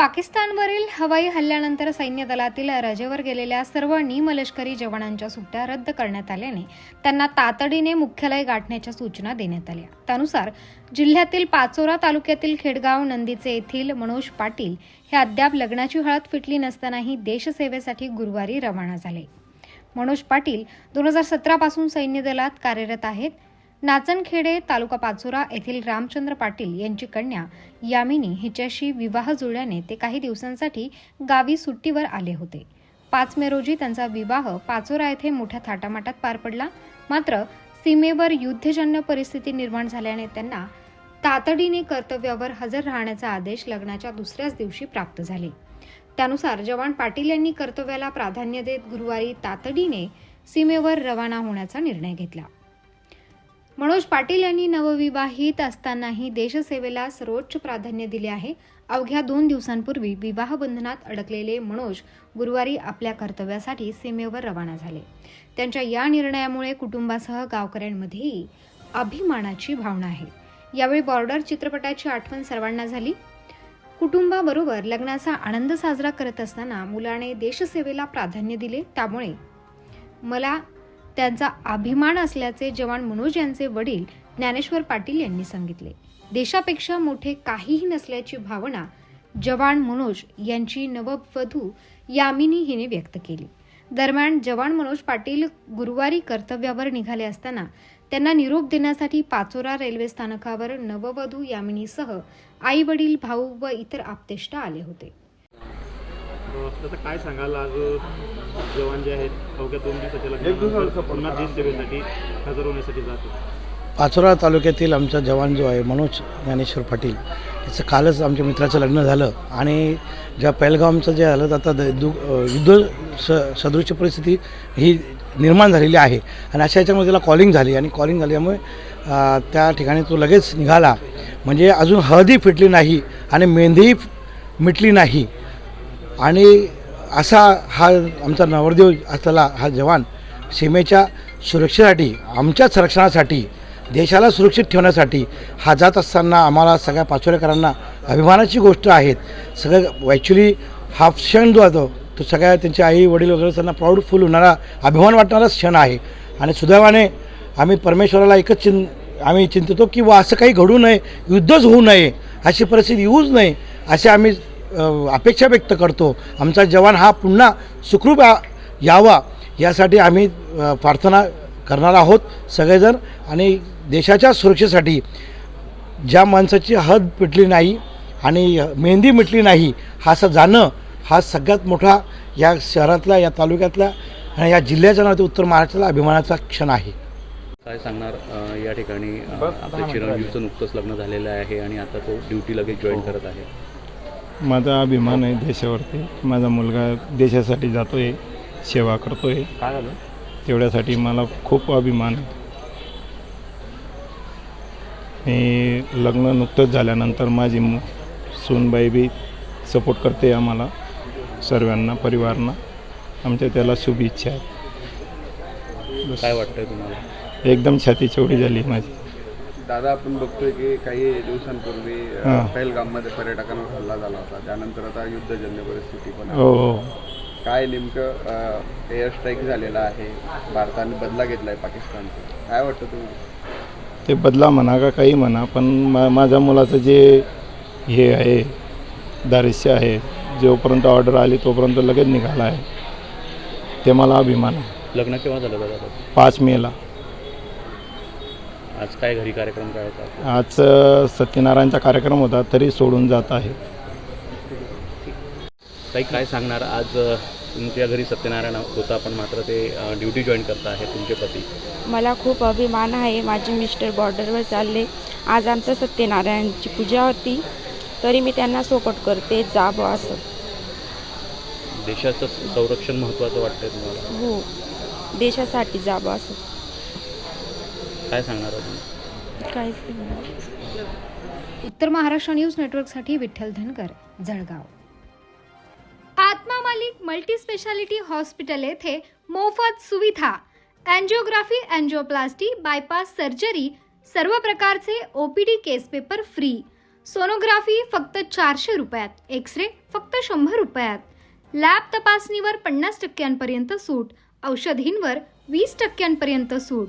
पाकिस्तानवरील हवाई हल्ल्यानंतर सैन्य दलातील रजेवर गेलेल्या सर्व निमलष्करी जवानांच्या सुट्ट्या रद्द करण्यात आल्याने त्यांना तातडीने मुख्यालय गाठण्याच्या सूचना देण्यात आल्या. त्यानुसार जिल्ह्यातील पाचोरा तालुक्यातील खेडगाव नंदीचे येथील मनोज पाटील हे अद्याप लग्नाची हळद फिटली नसतानाही देशसेवेसाठी गुरुवारी रवाना झाले. मनोज पाटील दोन हजार सतरापासून सैन्य दलात कार्यरत आहेत. नाचनखेडे तालुका पाचोरा येथील रामचंद्र पाटील यांची कन्या यामिनी हिच्याशी विवाह जुळल्याने ते काही दिवसांसाठी गावी सुट्टीवर आले होते. पाच मे रोजी त्यांचा विवाह पाचोरा येथे मोठ्या थाटामाटात पार पडला. मात्र सीमेवर युद्धजन्य परिस्थिती निर्माण झाल्याने त्यांना तातडीने कर्तव्यावर हजर राहण्याचा आदेश लग्नाच्या दुसऱ्याच दिवशी प्राप्त झाले. त्यानुसार जवान पाटील यांनी कर्तव्याला प्राधान्य देत गुरुवारी तातडीने सीमेवर रवाना होण्याचा निर्णय घेतला. मनोज पाटील यांनी नवविवाहित असतानाही देशसेवेला सर्वोच्च प्राधान्य दिले आहे. अवघ्या दोन दिवसांपूर्वी विवाह बंधनात अडकलेले मनोज गुरुवारी आपल्या कर्तव्यासाठी सीमेवर रवाना झाले. त्यांच्या या निर्णयामुळे कुटुंबासह गावकऱ्यांमध्येही अभिमानाची भावना आहे. यावेळी बॉर्डर चित्रपटाची आठवण सर्वांना झाली. कुटुंबाबरोबर लग्नाचा आनंद साजरा करत असताना मुलाने देशसेवेला प्राधान्य दिले. त्यामुळे मला त्यांचा अभिमान असल्याचे जवान मनोज यांचे वडील ज्ञानेश्वर पाटील यांनी सांगितले. देशापेक्षा मोठे काहीही नसल्याची भावना जवान मनोज यांची नववधू यामिनी हिने व्यक्त केली. दरम्यान जवान मनोज पाटील गुरुवारी कर्तव्यावर निघाले असताना त्यांना निरोप देण्यासाठी पाचोरा रेल्वे स्थानकावर नववधू यामिनीसह आई वडील भाऊ व इतर आप्तेष्ट आले होते. आता काय सांगाल आज जवान जे आहेत अवघ्या दोन दिवसाच्या लग्नानंतर पुन्हा देश सेवेसाठी हजर होण्यासाठी जातो पाचोरा तालुक्यातील आमचा जवान जो आहे मनोज ज्ञानेश्वर पाटील त्याचं कालच आमच्या मित्राचं लग्न झालं. आणि ज्या पहलगामचं जे झालं आता द- दु युद्ध स सदृश परिस्थिती ही निर्माण झालेली आहे. आणि अशा याच्यामध्ये त्याला कॉलिंग झाली. आणि कॉलिंग झाल्यामुळे त्या ठिकाणी तो लगेच निघाला. म्हणजे अजून हळदी फिटली नाही आणि मेहंदीही मिटली नाही. आणि असा हा आमचा नवरदेव असलेला हा जवान सीमेच्या सुरक्षेसाठी आमच्या संरक्षणासाठी देशाला सुरक्षित ठेवण्यासाठी हा जात असताना आम्हाला सगळ्या पाचोरेकरांना अभिमानाची गोष्ट आहेत. सगळं ॲक्च्युली हा क्षण जो असतो तो सगळ्या त्यांच्या आई वडील वगैरे त्यांना प्राऊडफुल होणारा अभिमान वाटणारा क्षण आहे. आणि सुदैवाने आम्ही परमेश्वराला एकच चिं आम्ही चिंतितो की वा असं काही घडू नये युद्धच होऊ नये अशी परिस्थिती येऊच नये असे आम्ही अपेक्षा व्यक्त करतो. आमचा जवान हा पुन्हा सुखरूप यावा यासाठी आम्ही प्रार्थना करणार आहोत सगळेजण आणि देशाच्या सुरक्षेसाठी. ज्या माणसाची हद पिटली नाही आणि मेहंदी मिटली नाही हा असं जाणं हा सगळ्यात मोठा या शहरातला या तालुक्यातला आणि या जिल्ह्याच्या नावात उत्तर महाराष्ट्राला अभिमानाचा क्षण आहे. काय सांगणार या ठिकाणी आपल्या चिरंजीवचं नुकतंच लग्न झालेलं आहे आणि आता तो ड्युटी लगेच जॉईन करत आहे. माझा अभिमान आहे देशावरती. माझा मुलगा देशासाठी जातो आहे सेवा करतो आहे काय झालं? तेवढ्यासाठी मला खूप अभिमान आहे. मी लग्न नुकतंच झाल्यानंतर माझी मु सूनबाई बी सपोर्ट करते आम्हाला सर्वांना परिवारांना. आमच्या त्याला शुभेच्छा आहेत. काय वाटतंय तुम्हाला? एकदम छाती चौडी झाली माझी. दादा आपण बघतोय की काही दिवसांपूर्वी. पहलगाममध्ये पर्यटकांवर हल्ला झाला होता. त्यानंतर आता युद्धजन्य परिस्थिती पण आहे. हो. हो काय नेमकं एअर स्ट्राईक झालेला आहे? भारताने बदला घेतलाय पाकिस्तानचा. काय वाटतं तुम्हाला? ते बदला म्हणा का काही म्हणा पण मा माझ्या मुलाचं जे हे आहे दारिश्य आहे जोपर्यंत ऑर्डर आली तोपर्यंत लगेच निघाला आहे. ते मला अभिमान आहे. लग्न केव्हा झालं दादा? पाच मेला. आज काय घरी कार्यक्रम करायचा? आज अ, सत्यनारायणचा कार्यक्रम होता तरी सोडून जात आहे. काही काय सांगणार? आज अ, तुमच्या घरी सत्यनारायण होता पण मात्र ते ड्युटी जॉईन करत आहे तुमचे पती. मला खूप अभिमान आहे. माझे मिस्टर बॉर्डरवर चालले. आज आमचं सत्यनारायणची पूजा होती. तरी मी त्यांना सपोर्ट करते. जा बुवा असं. देशाचं संरक्षण महत्त्वाचं वाटतंय तुम्हाला. हो. देशासाठी जा बुवा असं. काय सांगणार काहीच उत्तर महाराष्ट्र न्यूज नेटवर्कसाठी Vitthal Dhangar Jalgaon. Atma Malik multi speciality hospital येथे मोफत सुविधा अँजिओग्राफी अँजिओप्लास्टी बायपास सर्जरी सर्व प्रकारचे OPD case paper free. Sonography फक्त चारशे रुपयात एक्स रे फक्त शंभर रुपयात. लॅब तपासणीवर पन्नास टक्क्यांपर्यंत सूट औषधींवर वीस टक्क्यांपर्यंत सूट.